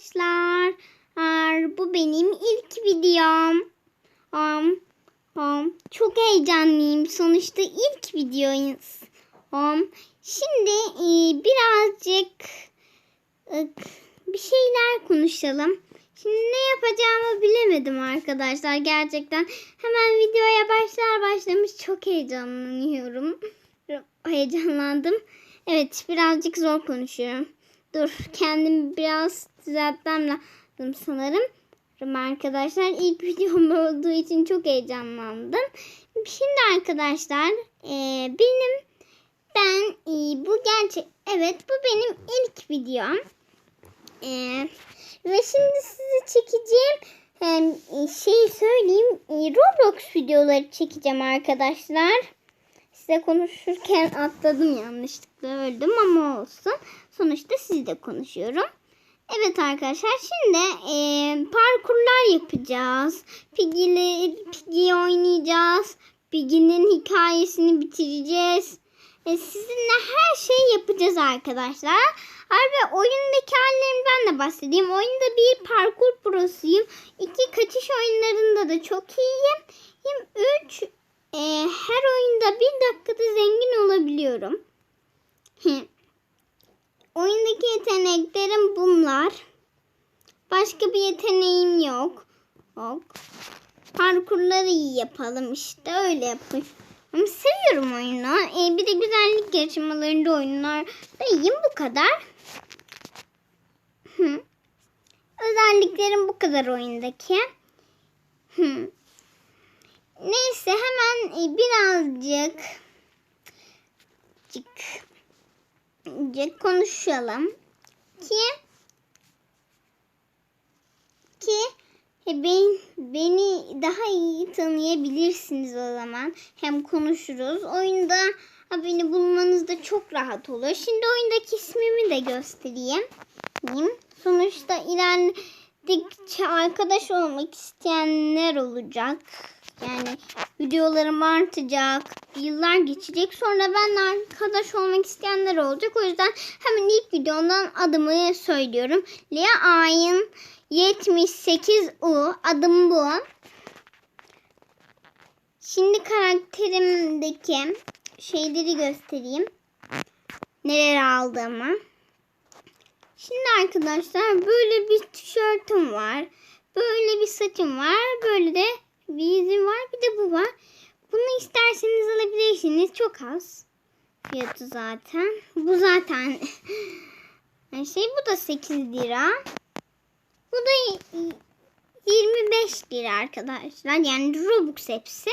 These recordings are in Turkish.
Arkadaşlar bu benim ilk videom. Um, um, çok heyecanlıyım. Sonuçta ilk videoyuz. Um, şimdi e, birazcık e, bir şeyler konuşalım. Şimdi ne yapacağımı bilemedim arkadaşlar. Gerçekten hemen videoya başlar başlamış çok heyecanlanıyorum. Heyecanlandım. Evet birazcık zor konuşuyorum. Dur kendimi biraz düzeltmem lazım sanırım. Arkadaşlar ilk videom olduğu için çok heyecanlandım. Şimdi arkadaşlar e, benim ben e, bu gerçek evet bu benim ilk videom. E, ve şimdi size çekeceğim e, şey söyleyeyim e, Roblox videoları çekeceğim arkadaşlar. Size konuşurken atladım yanlışlıkla öldüm ama olsun. Sonuçta sizle konuşuyorum. Evet arkadaşlar şimdi e, parkurlar yapacağız. Piggy'li Piggy oynayacağız. Piggy'nin hikayesini bitireceğiz. E, sizinle her şeyi yapacağız arkadaşlar. Ve oyundaki hallerimden de bahsedeyim. Oyunda bir parkur prosuyum. İki kaçış oyunlarında da çok iyiyim. Hem üç e, her oyunda bir dakikada zengin olabiliyorum. Oyundaki yeteneklerim bunlar. Başka bir yeteneğim yok. yok. Parkurları iyi yapalım işte öyle yapayım. Ama seviyorum oyunu. E, bir de güzellik yarışmalarında oyunlar da iyiyim bu kadar. Özelliklerim bu kadar oyundaki. Hı. Neyse hemen e, birazcık cık, konuşalım ki ki ben, beni daha iyi tanıyabilirsiniz o zaman. Hem konuşuruz. Oyunda beni bulmanız da çok rahat olur. Şimdi oyundaki ismimi de göstereyim. Sonuçta ilerledikçe arkadaş olmak isteyenler olacak. Yani videolarım artacak. Yıllar geçecek. Sonra ben arkadaş olmak isteyenler olacak. O yüzden hemen ilk videomdan adımı söylüyorum. Lia Ayin 78U. Adım bu. Şimdi karakterimdeki şeyleri göstereyim. Neler aldığımı. Şimdi arkadaşlar böyle bir tişörtüm var. Böyle bir saçım var. Böyle de bir yüzüm var. Bir de bu var. Bunu isterseniz alabilirsiniz. Çok az. Fiyatı zaten. Bu zaten şey bu da 8 lira. Bu da 25 lira arkadaşlar. Yani Robux hepsi.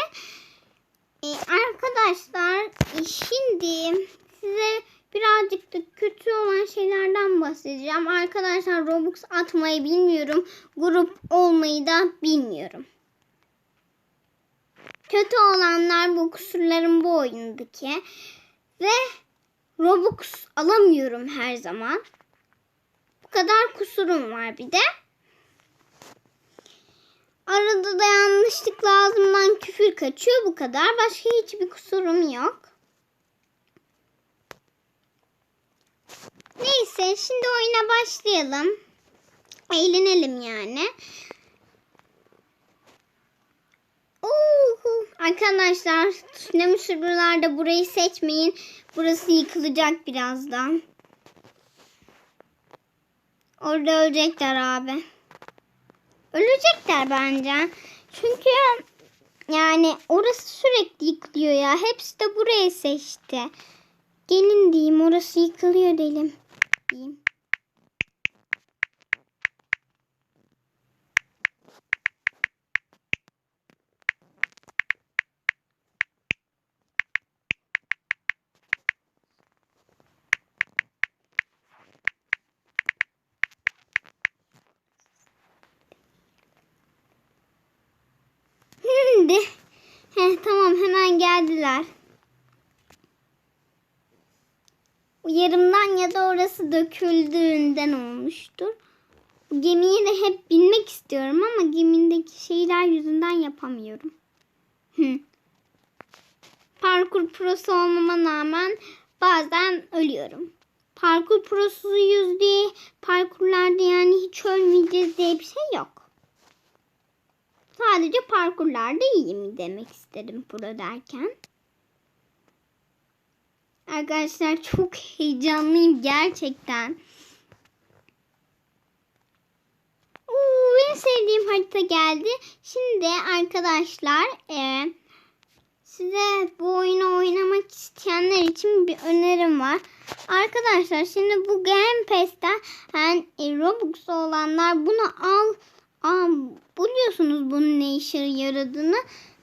Ee, arkadaşlar e, şimdi size birazcık da kötü olan şeylerden bahsedeceğim. Arkadaşlar Robux atmayı bilmiyorum. Grup olmayı da bilmiyorum. Kötü olanlar bu kusurlarım bu oyundaki. Ve Robux alamıyorum her zaman. Bu kadar kusurum var bir de. Arada da yanlışlıkla ağzımdan küfür kaçıyor bu kadar. Başka hiçbir kusurum yok. Neyse şimdi oyuna başlayalım. Eğlenelim yani. Arkadaşlar tsunami sürücülerde burayı seçmeyin. Burası yıkılacak birazdan. Orada ölecekler abi. Ölecekler bence. Çünkü yani orası sürekli yıkılıyor ya. Hepsi de burayı seçti. Gelin diyeyim orası yıkılıyor dedim. Diyeyim. Şimdi Heh, tamam hemen geldiler. Yarımdan ya da orası döküldüğünden olmuştur. Gemiye de hep binmek istiyorum ama gemindeki şeyler yüzünden yapamıyorum. Parkur prosu olmama rağmen bazen ölüyorum. parkur prosuyuz diye parkurlarda yani hiç ölmeyeceğiz diye bir şey yok. Sadece parkurlarda iyiyim demek istedim pro derken. Arkadaşlar çok heyecanlıyım gerçekten. Uuu, en sevdiğim harita geldi. Şimdi arkadaşlar e, size bu oyunu oynamak isteyenler için bir önerim var. Arkadaşlar şimdi bu Game Pass'ten yani e, Robux olanlar bunu al, al biliyorsunuz bunun ne işe yaradığını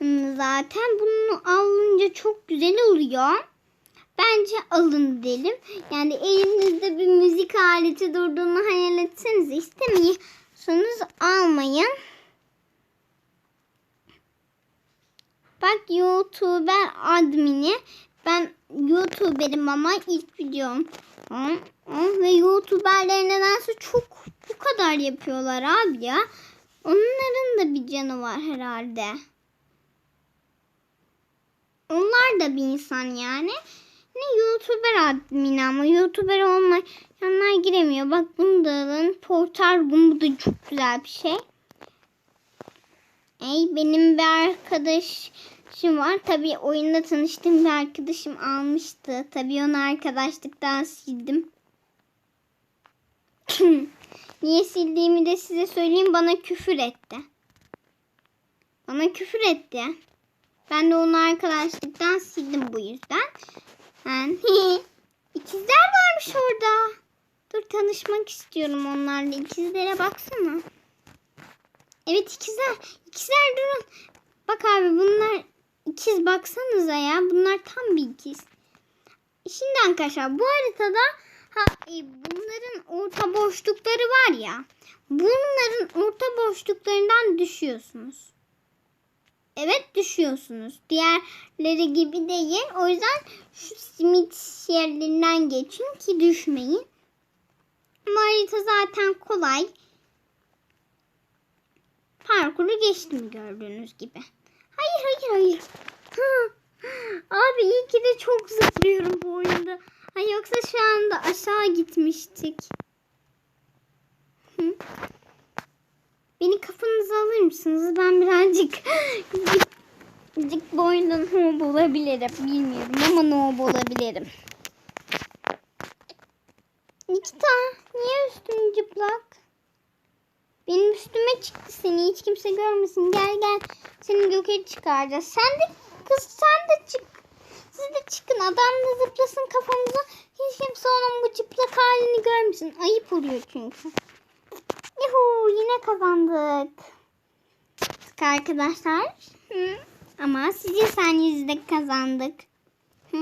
Hmm, zaten bunu alınca çok güzel oluyor. Bence alın derim. Yani elinizde bir müzik aleti durduğunu hayal etseniz istemiyorsanız almayın. Bak YouTuber admini. Ben YouTuber'im ama ilk videom. Ve YouTuberler nedense çok bu kadar yapıyorlar abi ya. Onların da bir canı var herhalde. Onlar da bir insan yani. Ne YouTuber admini ama YouTuber olmayanlar giremiyor. Bak bunu da alın. Portal bu da çok güzel bir şey. Ey benim bir arkadaşım var. Tabii oyunda tanıştığım bir arkadaşım almıştı. Tabii onu arkadaşlıktan sildim. Niye sildiğimi de size söyleyeyim. Bana küfür etti. Bana küfür etti. Ben de onu arkadaşlıktan sildim bu yüzden. Yani, ikizler varmış orada. Dur tanışmak istiyorum onlarla. İkizlere baksana. Evet ikizler. İkizler durun. Bak abi bunlar ikiz baksanıza ya. Bunlar tam bir ikiz. Şimdi arkadaşlar bu haritada ha, e, bunların orta boşlukları var ya. Bunların orta boşluklarından düşüyorsunuz. Evet düşüyorsunuz. Diğerleri gibi değil. O yüzden şu simit yerlerinden geçin ki düşmeyin. Bu harita zaten kolay. Parkuru geçtim gördüğünüz gibi. Hayır hayır hayır. Ha. Abi iyi ki de çok zıplıyorum bu oyunda. Ha, yoksa şu anda aşağı gitmiştik. Hı. Beni kafanıza alır mısınız? Ben birazcık birazcık bu oyundan noob olabilirim. Bilmiyorum ama noob olabilirim. Nikita niye üstün cıplak? Benim üstüme çıktı seni. Hiç kimse görmesin. Gel gel. Seni göke çıkaracağız. Sen de kız sen de çık. Siz de çıkın. Adam da zıplasın kafanıza. Hiç kimse onun bu çıplak halini görmesin. Ayıp oluyor çünkü. Yuhu yine kazandık. Arkadaşlar. Hı. Ama sizce sayenizde kazandık. Hı.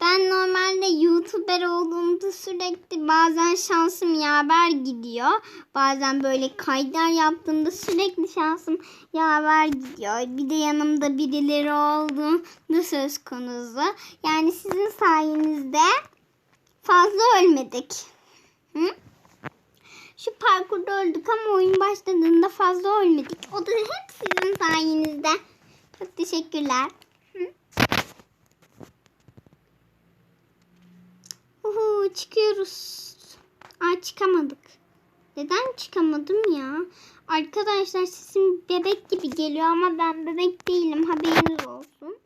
Ben normalde YouTuber olduğumda sürekli bazen şansım yaver gidiyor. Bazen böyle kaydlar yaptığımda sürekli şansım yaver gidiyor. Bir de yanımda birileri olduğunda söz konusu. Yani sizin sayenizde fazla ölmedik. Hı? Şu parkurda öldük ama oyun başladığında fazla ölmedik. O da hep sizin sayenizde. Çok teşekkürler. Çıkıyoruz. Aa çıkamadık. Neden çıkamadım ya? Arkadaşlar sesim bebek gibi geliyor ama ben bebek değilim. Haberiniz olsun.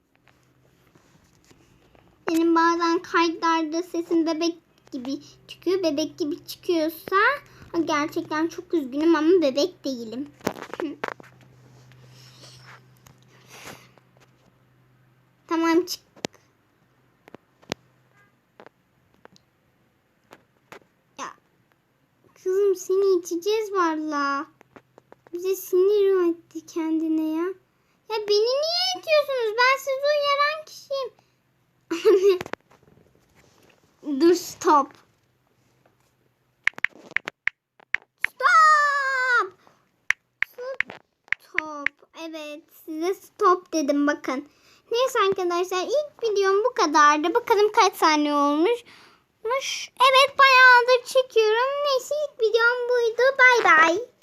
Benim bazen kayıtlarda sesim bebek gibi çıkıyor. Bebek gibi çıkıyorsa gerçekten çok üzgünüm ama bebek değilim. tamam çık. Ya kızım seni içeceğiz valla. Bize sinir etti kendine ya. Ya beni niye itiyorsunuz? Ben sizi uyaran kişiyim. Dur stop. Stop. Stop. Evet size stop dedim bakın. Neyse arkadaşlar ilk videom bu kadardı. Bakalım kaç saniye olmuş. Evet bayağıdır çekiyorum. Neyse ilk videom buydu. Bay bay.